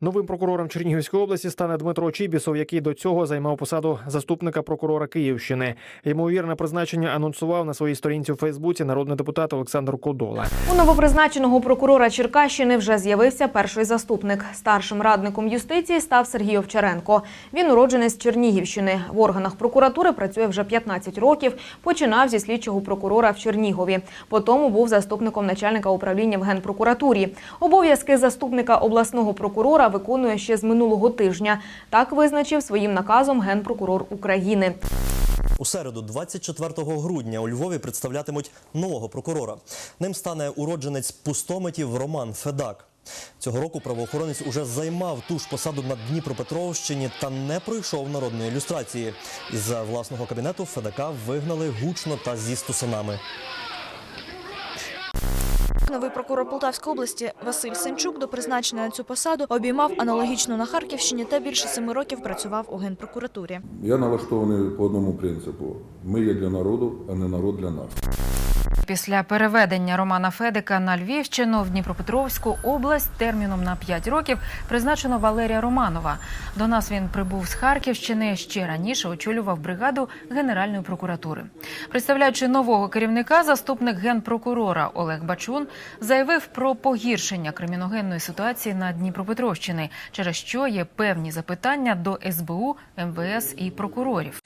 Новим прокурором Чернігівської області стане Дмитро Чібісов, який до цього займав посаду заступника прокурора Київщини. Ймовірне призначення анонсував на своїй сторінці у Фейсбуці народний депутат Олександр Кодола. У новопризначеного прокурора Черкащини вже з'явився перший заступник. Старшим радником юстиції став Сергій Овчаренко. Він уродженець Чернігівщини. В органах прокуратури працює вже 15 років. Починав зі слідчого прокурора в Чернігові. Потім був заступником начальника управління в генпрокуратурі. Обов'язки заступника обласного прокурора виконує ще з минулого тижня. Так визначив своїм наказом генпрокурор України. У середу, 24 грудня, у Львові представлятимуть нового прокурора. Ним стане уродженець пустомитів Роман Федак. Цього року правоохоронець уже займав ту ж посаду на Дніпропетровщині та не пройшов народної ілюстрації. Із власного кабінету Федака вигнали гучно та зі стусанами. Новий прокурор Полтавської області Василь Сенчук до призначення на цю посаду обіймав аналогічно на Харківщині та більше семи років працював у генпрокуратурі. Я налаштований по одному принципу: ми є для народу, а не народ для нас. Після переведення Романа Федика на Львівщину в Дніпропетровську область терміном на 5 років призначено Валерія Романова. До нас він прибув з Харківщини. Ще раніше очолював бригаду Генеральної прокуратури. Представляючи нового керівника, заступник генпрокурора Олег Бачун заявив про погіршення криміногенної ситуації на Дніпропетровщині, через що є певні запитання до СБУ, МВС і прокурорів.